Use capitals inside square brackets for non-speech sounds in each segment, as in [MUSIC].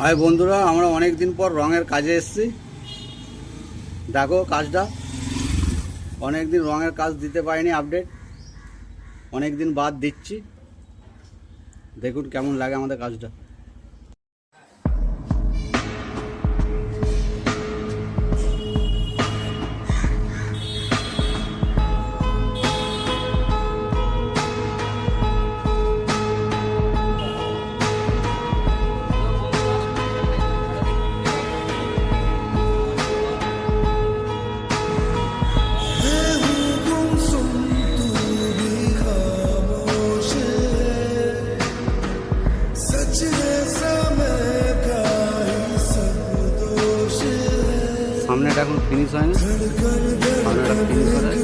High বন্ধুরা, আমরা অনেক দিন পর রঙের কাজে এসেছি। দেখো কাজটা। অনেক দিন রঙের কাজ দিতে পারিনি আপডেট। অনেক দিন বাদ দিচ্ছি। দেখুন কেমন লাগে আমাদের কাজটা। সামনেটা এখন ফিনিশ হয়নি। সামনেটা ফিনিশ হয়ে যায়।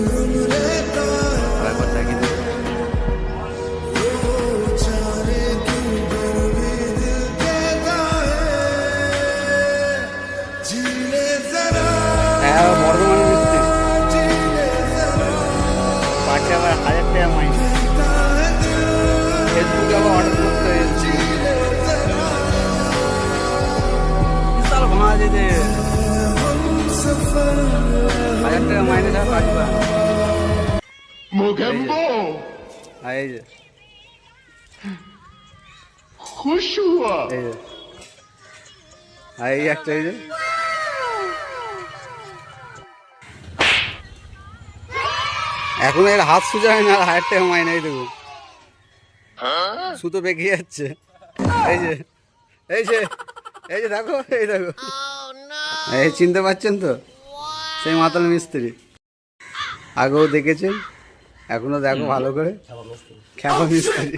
Yeah. দেবো হ্যাঁ, হাজার টাকা মাইন। ভাঙা এখন এর হাত সোজা হয় না হায়ার টাকা মাইনাই দেবো। সুতো বেঁকে যাচ্ছে। এই যে। এই যে। এই যে দেখো এই দেখো। এই চিনতে পারছেন তো সেই মাতাল মিস্ত্রি আগেও দেখেছেন এখনো দেখো ভালো করে খ্যাপা মিস্ত্রি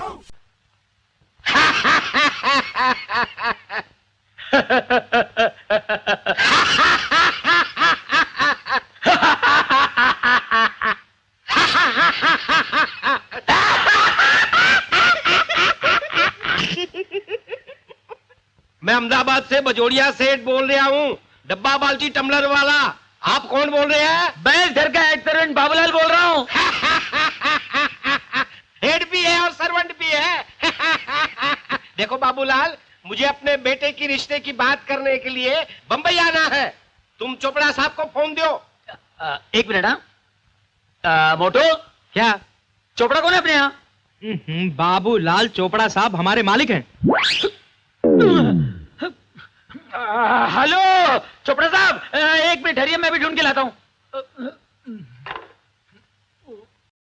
मैं अहमदाबाद से बजोड़िया सेठ बोल रहा हूँ डब्बा बाल्टी टम्बलर वाला। आप कौन बोल रहे हैं? मैं घर का हेड सर्वेंट बाबूलाल बोल रहा हूँ। [LAUGHS] हेड भी है और सर्वेंट भी है। [LAUGHS] देखो बाबूलाल मुझे अपने बेटे की रिश्ते की बात करने के लिए बंबई आना है। तुम चोपड़ा साहब को फ़ोन दो। एक मिनट हाँ। मोटू? क्या? चोपड़ा कौन है अपने यहाँ? हम्म, बाबू लाल चोपड़ा साहब हमारे मालिक हैं। [CLEARS THROAT] हेलो! चोपड़ा साहब एक मिनट ठहरिए मैं भी ढूंढ के लाता हूँ।